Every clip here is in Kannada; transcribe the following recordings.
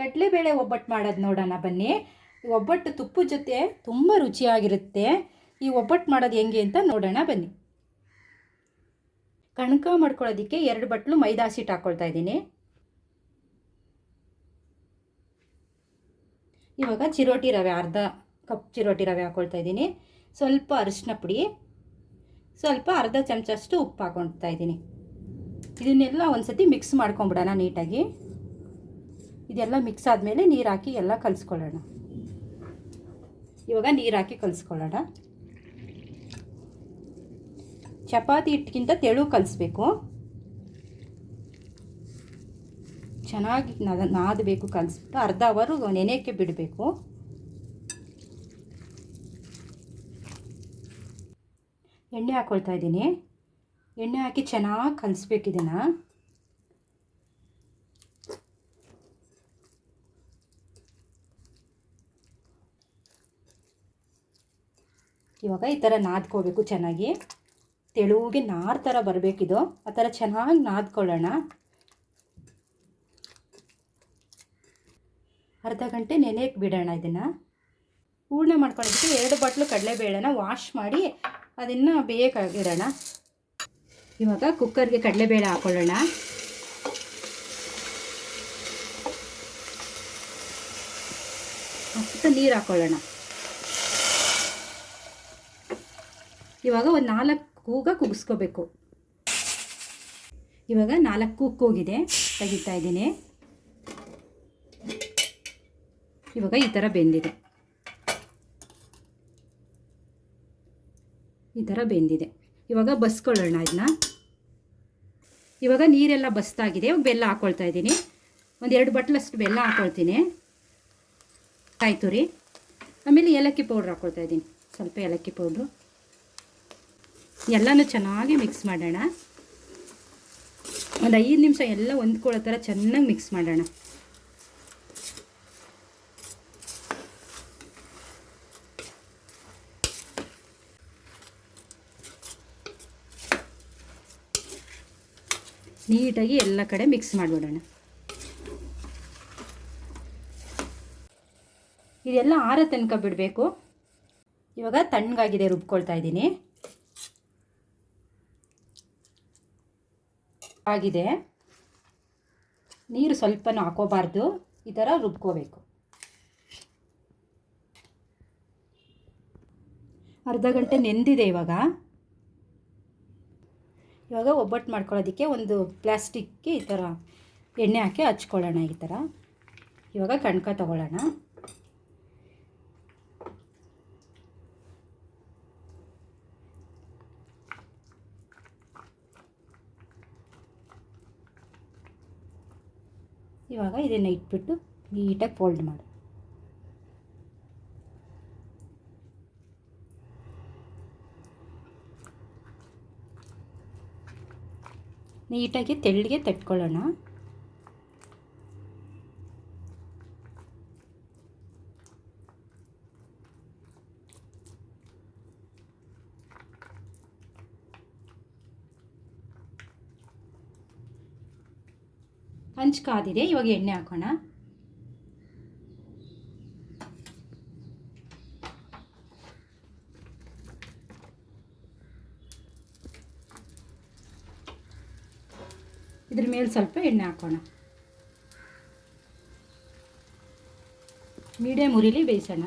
ಕಡಲೆಬೇಳೆ ಒಬ್ಬಟ್ಟು ಮಾಡೋದು ನೋಡೋಣ ಬನ್ನಿ. ಒಬ್ಬಟ್ಟು ತುಪ್ಪದ ಜೊತೆ ತುಂಬ ರುಚಿಯಾಗಿರುತ್ತೆ. ಈ ಒಬ್ಬಟ್ಟು ಮಾಡೋದು ಹೆಂಗೆ ಅಂತ ನೋಡೋಣ ಬನ್ನಿ. ಕಣಕ ಮಾಡ್ಕೊಳ್ಳೋದಕ್ಕೆ ಎರಡು ಬಟ್ಲು ಮೈದಾ ಹಸಿಟ್ಟು ಹಾಕ್ಕೊಳ್ತಾ ಇದ್ದೀನಿ. ಇವಾಗ ಚಿರೋಟಿ ರವೆ, ಅರ್ಧ ಕಪ್ ಚಿರೋಟಿ ರವೆ ಹಾಕ್ಕೊಳ್ತಾ ಇದ್ದೀನಿ. ಸ್ವಲ್ಪ ಅರಿಶಿನ ಪುಡಿ, ಸ್ವಲ್ಪ ಅರ್ಧ ಚಮಚಷ್ಟು ಉಪ್ಪು ಹಾಕೊಳ್ತಾ ಇದ್ದೀನಿ. ಇದನ್ನೆಲ್ಲ ಒಂದು ಸತಿ ಮಿಕ್ಸ್ ಮಾಡ್ಕೊಂಬಿಡೋಣ ನೀಟಾಗಿ. ಇದೆಲ್ಲ ಮಿಕ್ಸ್ ಆದಮೇಲೆ ನೀರು ಹಾಕಿ ಎಲ್ಲ ಕಲಿಸ್ಕೊಳ್ಳೋಣ. ಇವಾಗ ನೀರು ಹಾಕಿ ಕಲಿಸ್ಕೊಳ್ಳೋಣ. ಚಪಾತಿ ಹಿಟ್ಟಿಗಿಂತ ತೆಳು ಕಲಿಸ್ಬೇಕು. ಚೆನ್ನಾಗಿ ನಾದ ನಾದಬೇಕು ಕಲಿಸ್ಬಿಟ್ಟು ಅರ್ಧ ಅವರು ನೆನೆಯೋಕ್ಕೆ ಬಿಡಬೇಕು. ಎಣ್ಣೆ ಹಾಕ್ಕೊಳ್ತಾ ಇದ್ದೀನಿ. ಎಣ್ಣೆ ಹಾಕಿ ಚೆನ್ನಾಗಿ ಕಲಿಸ್ಬೇಕು ಇದನ್ನು. ಇವಾಗ ಈ ಥರ ನಾದ್ಕೋಬೇಕು ಚೆನ್ನಾಗಿ. ತೆಳುವಿಗೆ ನಾರು ಥರ ಬರಬೇಕಿದು. ಆ ಥರ ಚೆನ್ನಾಗಿ ನಾದ್ಕೊಳ್ಳೋಣ. ಅರ್ಧ ಗಂಟೆ ನೆನೆಯಕ್ಕೆ ಬಿಡೋಣ ಇದನ್ನು. ಹೂರ್ಣ ಮಾಡ್ಕೊಳ್ಳೋದಕ್ಕೆ ಎರಡು ಬಾಟ್ಲು ಕಡಲೆಬೇಳೆನ ವಾಶ್ ಮಾಡಿ ಅದನ್ನು ಬೇಯಕ್ಕಾಗಿಡೋಣ ಇವಾಗ ಕುಕ್ಕರ್ಗೆ ಕಡಲೆಬೇಳೆ ಹಾಕ್ಕೊಳ್ಳೋಣ ಮತ್ತು ನೀರು ಹಾಕ್ಕೊಳ್ಳೋಣ ಇವಾಗ ಒಂದು ನಾಲ್ಕು ಕೂಗ ಕುಗಿಸ್ಕೋಬೇಕು. ಇವಾಗ ನಾಲ್ಕು ಕೂಗ್ ಕೂಗಿದೆ. ತೆಗಿತಾ ಇದ್ದೀನಿ. ಇವಾಗ ಈ ಥರ ಬೆಂದಿದೆ. ಈ ಥರ ಬೆಂದಿದೆ. ಇವಾಗ ಬಸ್ಕೊಳ್ಳೋಣ ಇದನ್ನ ಇವಾಗ ನೀರೆಲ್ಲ ಬಸ್ತಾಗಿದೆ. ಇವಾಗ ಬೆಲ್ಲ ಹಾಕ್ಕೊಳ್ತಾ ಇದ್ದೀನಿ. ಒಂದು ಎರಡು ಬಟ್ಲಷ್ಟು ಬೆಲ್ಲ ಹಾಕ್ಕೊಳ್ತೀನಿ ಕಾಯಿ ತುರಿ ಆಮೇಲೆ ಏಲಕ್ಕಿ ಪೌಡ್ರ್ ಹಾಕ್ಕೊಳ್ತಾ ಇದ್ದೀನಿ. ಸ್ವಲ್ಪ ಏಲಕ್ಕಿ ಪೌಡ್ರು. ಎಲ್ಲನೂ ಚೆನ್ನಾಗಿ ಮಿಕ್ಸ್ ಮಾಡೋಣ. ಒಂದು ಐದು ನಿಮಿಷ ಎಲ್ಲ ಹೊಂದ್ಕೊಳ್ಳೋ ಥರ ಚೆನ್ನಾಗಿ ಮಿಕ್ಸ್ ಮಾಡೋಣ. ನೀಟಾಗಿ ಎಲ್ಲ ಕಡೆ ಮಿಕ್ಸ್ ಮಾಡಿಬಿಡೋಣ. ಇದೆಲ್ಲ ಆರ ತನಕ ಬಿಡಬೇಕು. ಇವಾಗ ತಣ್ಣಗಾಗಿದೆ ರುಬ್ಕೊಳ್ತಾ ಇದ್ದೀನಿ. ಆಗಿದೆ. ನೀರು ಸ್ವಲ್ಪನೂ ಹಾಕೋಬಾರ್ದು. ಈ ಥರ ರುಬ್ಕೋಬೇಕು. ಅರ್ಧ ಗಂಟೆ ನೆಂದಿದೆ ಇವಾಗ. ಇವಾಗ ಒಬ್ಬಟ್ಟು ಮಾಡ್ಕೊಳ್ಳೋದಕ್ಕೆ ಒಂದು ಪ್ಲಾಸ್ಟಿಕ್ಗೆ ಈ ಥರ ಎಣ್ಣೆ ಹಾಕಿ ಹಚ್ಕೊಳ್ಳೋಣ ಈ ಥರ. ಇವಾಗ ಕಣ್ಕ ತಗೊಳ್ಳೋಣ. ಇವಾಗ ಇದನ್ನು ಇಟ್ಬಿಟ್ಟು ನೀಟಾಗಿ ಫೋಲ್ಡ್ ಮಾಡು. ನೀಟಾಗಿ ತೆಳ್ಳಗೆ ತಟ್ಕೊಳ್ಳೋಣ. ಹಂಚ್ ಕಾದಿದೆ ಇವಾಗ ಎಣ್ಣೆ ಹಾಕೋಣ. ಇದ್ರ ಮೇಲೆ ಸ್ವಲ್ಪ ಎಣ್ಣೆ ಹಾಕೋಣ. ಮೀಡಿಯಮ್ ಉರಿಲಿ ಬೇಯಿಸೋಣ.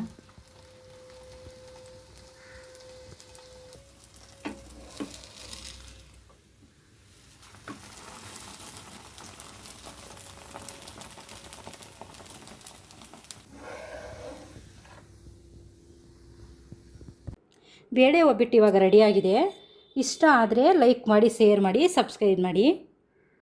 ಬೇಳೆ ಒಬ್ಬಿಟ್ಟು ಇವಾಗ ರೆಡಿಯಾಗಿದೆ ಇಷ್ಟ ಆದರೆ ಲೈಕ್ ಮಾಡಿ ಶೇರ್ ಮಾಡಿ ಸಬ್ಸ್ಕ್ರೈಬ್ ಮಾಡಿ.